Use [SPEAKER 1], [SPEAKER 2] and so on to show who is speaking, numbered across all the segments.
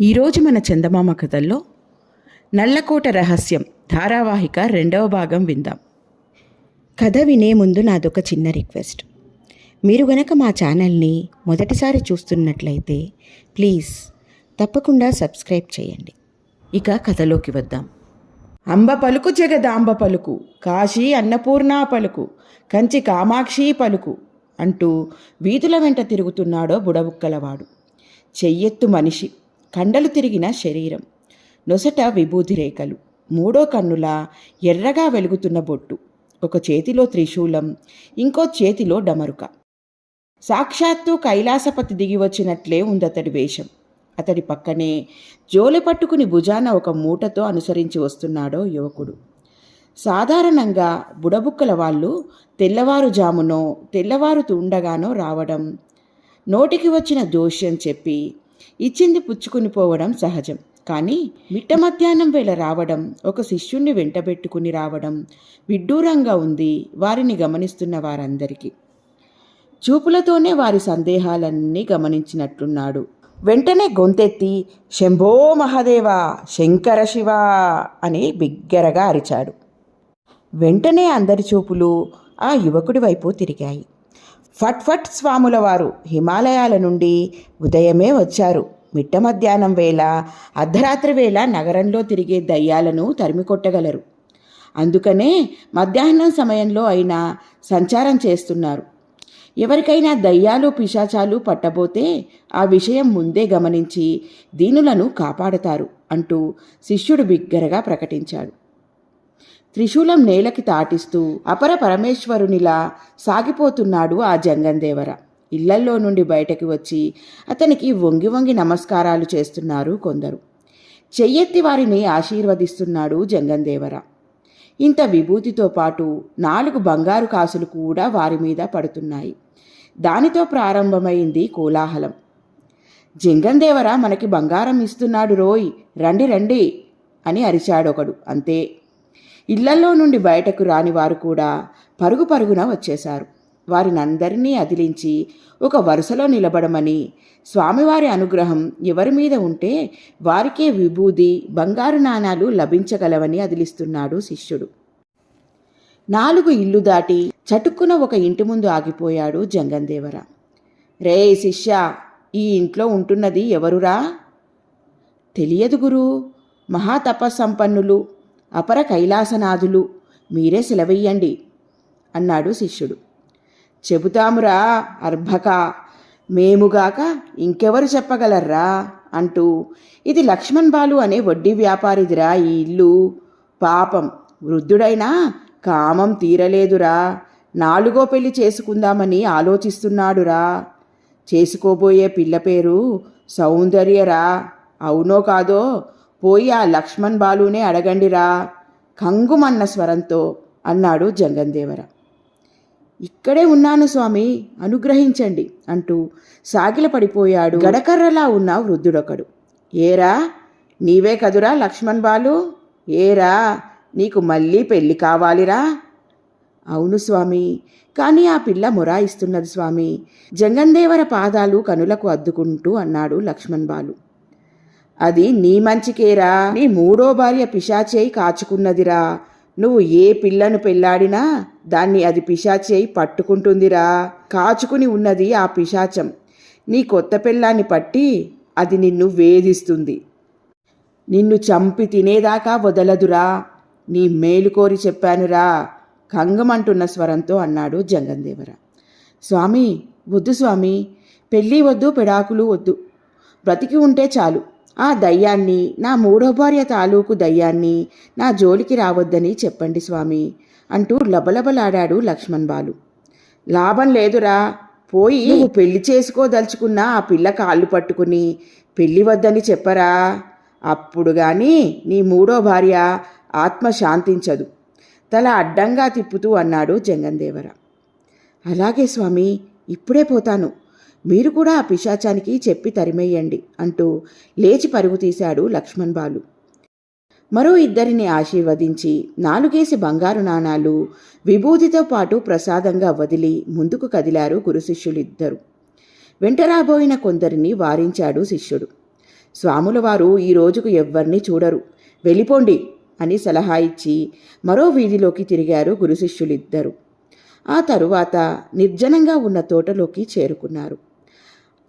[SPEAKER 1] ఈరోజు మన చందమామ కథల్లో నల్లకోట రహస్యం ధారావాహిక రెండవ భాగం విందాం. కథ వినే ముందు నాదొక చిన్న రిక్వెస్ట్. మీరు గనక మా ఛానల్ని మొదటిసారి చూస్తున్నట్లయితే ప్లీజ్ తప్పకుండా సబ్స్క్రైబ్ చేయండి. ఇక కథలోకి వద్దాం. అంబ పలుకు జగదాంబ పలుకు కాశీ అన్నపూర్ణ పలుకు కంచి కామాక్షి పలుకు అంటూ వీధుల వెంట తిరుగుతున్నాడో బుడబుక్కలవాడు. చెయ్యెత్తు మనిషి. కండలు తిరిగిన శరీరం. నొసట విభూతి రేఖలు. మూడో కన్నుల ఎర్రగా వెలుగుతున్న బొట్టు. ఒక చేతిలో త్రిశూలం ఇంకో చేతిలో డమరుక. సాక్షాత్తు కైలాసపతి దిగి వచ్చినట్లే ఉందతడి వేషం. అతడి పక్కనే జోలె పట్టుకుని భుజాన ఒక మూటతో అనుసరించి వస్తున్నాడో యువకుడు. సాధారణంగా బుడబుక్కల వాళ్ళు తెల్లవారుజామునో తెల్లవారుతూ ఉండగానో రావడం నోటికి వచ్చిన దోష్యం చెప్పి ఇచ్చింది పుచ్చుకుని పోవడం సహజం. కానీ మిట్ట మధ్యాహ్నం వేళ రావడం ఒక శిష్యుణ్ణి వెంటబెట్టుకుని రావడం విడ్డూరంగా ఉంది వారిని గమనిస్తున్న వారందరికీ. చూపులతోనే వారి సందేహాలన్నీ గమనించినట్లున్నాడు. వెంటనే గొంతెత్తి శంభో మహాదేవా శంకర శివ అని బిగ్గరగా అరిచాడు. వెంటనే అందరి చూపులు ఆ యువకుడి వైపు తిరిగాయి. ఫట్ ఫట్ స్వాముల వారు హిమాలయాల నుండి ఉదయమే వచ్చారు. మిట్ట మధ్యాహ్నం వేళ అర్ధరాత్రి వేళ నగరంలో తిరిగే దయ్యాలను తరిమికొట్టగలరు అందుకనే మధ్యాహ్నం సమయంలో అయినా సంచారం చేస్తున్నారు. ఎవరికైనా దయ్యాలు పిశాచాలు పట్టబోతే ఆ విషయం ముందే గమనించి దీనులను కాపాడతారు అంటూ శిష్యుడు బిగ్గరగా ప్రకటించాడు. త్రిశూలం నేలకి తాటిస్తూ అపర పరమేశ్వరునిలా సాగిపోతున్నాడు ఆ జంగందేవర. ఇళ్ళల్లో నుండి బయటకి వచ్చి అతనికి వంగి వంగి నమస్కారాలు చేస్తున్నారు కొందరు. చెయ్యెత్తి వారిని ఆశీర్వదిస్తున్నాడు జంగందేవర. ఇంత విభూతితో పాటు నాలుగు బంగారు కాసులు కూడా వారి మీద పడుతున్నాయి. దానితో ప్రారంభమైంది కోలాహలం. జంగందేవర మనకి బంగారం ఇస్తున్నాడు రోయ్ రండి రండి అని అరిచాడొకడు. అంతే. ఇళ్ళలో నుండి బయటకు రాని వారు కూడా పరుగు పరుగున వచ్చేశారు. వారినందరినీ అదిలించి ఒక వరుసలో నిలబడమని స్వామివారి అనుగ్రహం ఎవరి మీద ఉంటే వారికే విభూది బంగారు నాణాలు లభించగలవని అదిలిస్తున్నాడు శిష్యుడు. నాలుగు ఇల్లు దాటి చటుక్కున ఒక ఇంటి ముందు ఆగిపోయాడు జంగందేవర. రే శిష్య ఈ ఇంట్లో ఉంటున్నది ఎవరురా? తెలియదు గురు మహాతపస్సంపన్నులు అపర కైలాసనాథులు మీరే సెలవెయ్యండి అన్నాడు శిష్యుడు. చెబుతామురా అర్భక మేముగాక ఇంకెవరు చెప్పగలర్రా అంటూ ఇది లక్ష్మణ్ బాలు అనే వడ్డీ వ్యాపారిదిరా ఈ ఇల్లు. పాపం వృద్ధుడైనా కామం తీరలేదురా నాలుగో పెళ్ళి చేసుకుందామని ఆలోచిస్తున్నాడురా. చేసుకోబోయే పిల్ల పేరు సౌందర్యరా అవునో కాదో పోయి ఆ లక్ష్మణ్ బాలునే అడగండిరా. కంగుమన్న స్వరంతో అన్నాడు జంగందేవర. ఇక్కడే ఉన్నాను స్వామి అనుగ్రహించండి అంటూ సాగిల పడిపోయాడు గడకర్రలా ఉన్న వృద్ధుడొకడు. ఏరా నీవే కదురా లక్ష్మణ్ బాలు? ఏరా నీకు మళ్ళీ పెళ్ళి కావాలిరా? అవును స్వామి కానీ ఆ పిల్ల మొరాయిస్తున్నది స్వామి. జంగందేవర పాదాలు కనులకు అద్దుకుంటూ అన్నాడు లక్ష్మణ్ బాలు. అది నీ మంచికేరా. నీ మూడో భార్య పిశాచేయి కాచుకున్నదిరా. నువ్వు ఏ పిల్లను పెళ్ళాడినా దాన్ని అది పిశాచేయి పట్టుకుంటుందిరా. కాచుకుని ఉన్నది ఆ పిశాచం. నీ కొత్త పిల్లాన్ని పట్టి అది నిన్ను వేధిస్తుంది. నిన్ను చంపి తినేదాకా వదలదురా. నీ మేలు కోరి చెప్పానురా. కంగమంటున్న స్వరంతో అన్నాడు జంగందేవర. స్వామి వద్దు స్వామి. పెళ్ళి వద్దు పెడాకులు వద్దు. బ్రతికి ఉంటే చాలు. ఆ దయ్యాన్ని నా మూడో భార్య తాలూకు దయ్యాన్ని నా జోలికి రావద్దని చెప్పండి స్వామి అంటూ లబలబలాడాడు లక్ష్మణ్ బాలు. లాభం లేదురా పోయి నువ్వు పెళ్ళి చేసుకోదలుచుకున్న ఆ పిల్ల కాళ్ళు పట్టుకుని పెళ్ళి వద్దని చెప్పరా? అప్పుడు గాని నీ మూడో భార్య ఆత్మ శాంతించదు తల అడ్డంగా తిప్పుతూ అన్నాడు జంగందేవర. అలాగే స్వామి ఇప్పుడే పోతాను. మీరు కూడా ఆ పిశాచానికి చెప్పి తరిమేయండి అంటూ లేచి పరుగు తీశాడు లక్ష్మణ్ బాలు. మరో ఇద్దరిని ఆశీర్వదించి నాలుగేసి బంగారు నాణాలు విభూతితో పాటు ప్రసాదంగా వదిలి ముందుకు కదిలారు గురు శిష్యులిద్దరు. వెంటరాబోయిన కొందరిని వారించాడు శిష్యుడు. స్వాముల వారు ఈ రోజుకు ఎవ్వరిని చూడరు. వెళ్ళిపోండి అని సలహా ఇచ్చి మరో వీధిలోకి తిరిగారు గురు శిష్యులిద్దరు. ఆ తరువాత నిర్జనంగా ఉన్న తోటలోకి చేరుకున్నారు.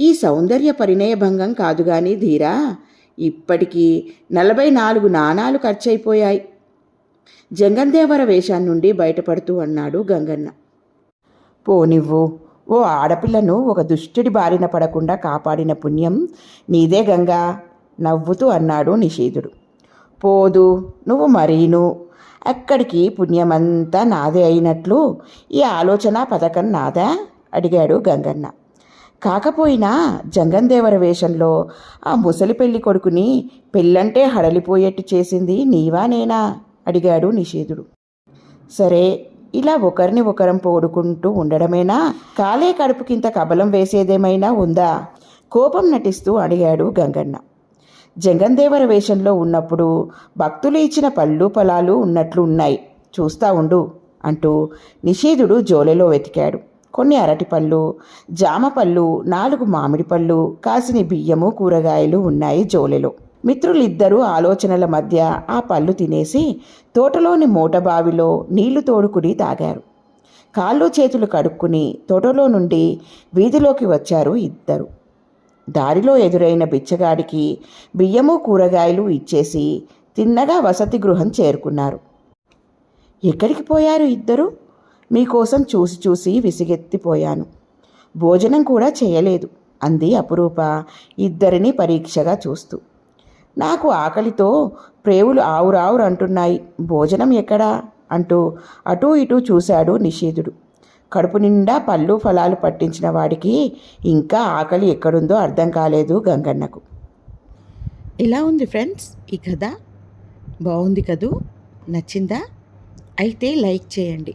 [SPEAKER 1] ఈ సౌందర్య పరిణయభంగం కాదుగాని ధీరా. ఇప్పటికీ నలభై నాలుగు నాణాలు ఖర్చయిపోయాయి. జంగందేవర వేషం నుండి బయటపడుతూ అన్నాడు గంగన్న. పోనివ్వు ఓ ఆడపిల్లను ఒక దుష్టుడి బారిన పడకుండా కాపాడిన పుణ్యం నీదే గంగా నవ్వుతూ అన్నాడు నిషేధుడు. పోదు నువ్వు మరీను. అక్కడికి పుణ్యమంతా నాదే అయినట్లు ఈ ఆలోచన పథకం నాదా? అడిగాడు గంగన్న. కాకపోయినా జంగందేవర వేషంలో ఆ ముసలి పెళ్ళి కొడుకుని పెళ్ళంటే హడలిపోయేట్టు చేసింది నీవా నేనా? అడిగాడు నిషేధుడు. సరే ఇలా ఒకరిని ఒకరం పోడుకుంటూ ఉండడమేనా? కాలే కడుపుకింత కబలం వేసేదేమైనా ఉందా? కోపం నటిస్తూ అడిగాడు గంగన్న. జంగందేవర వేషంలో ఉన్నప్పుడు భక్తులు ఇచ్చిన పళ్ళు పొలాలు ఉన్నట్లు ఉన్నాయి చూస్తా ఉండు అంటూ నిషేధుడు జోలెలో వెతికాడు. కొన్ని అరటిపళ్ళు జామపళ్ళు నాలుగు మామిడి పళ్ళు కాసిన బియ్యము కూరగాయలు ఉన్నాయి జోలెలో. మిత్రులిద్దరూ ఆలోచనల మధ్య ఆ పళ్ళు తినేసి తోటలోని మూటబావిలో నీళ్ళు తోడుకుని తాగారు. కాళ్ళు చేతులు కడుక్కుని తోటలో నుండి వీధిలోకి వచ్చారు ఇద్దరు. దారిలో ఎదురైన బిచ్చగాడికి బియ్యము కూరగాయలు ఇచ్చేసి తిన్నగా వసతి గృహం చేరుకున్నారు. ఎక్కడికి పోయారు ఇద్దరు? మీకోసం చూసి చూసి విసిగెత్తిపోయాను. భోజనం కూడా చేయలేదు అంది అపురూప ఇద్దరిని పరీక్షగా చూస్తూ. నాకు ఆకలితో ప్రేవులు ఆవురావురు అంటున్నాయి భోజనం ఎక్కడా? అంటూ అటూ ఇటూ చూశాడు నిషేధుడు. కడుపు నిండా పళ్ళు ఫలాలు పట్టించిన వాడికి ఇంకా ఆకలి ఎక్కడుందో అర్థం కాలేదు గంగన్నకు.
[SPEAKER 2] ఇలా ఉంది ఫ్రెండ్స్ ఈ కథ? బాగుంది కదూ? నచ్చిందా? అయితే లైక్ చేయండి.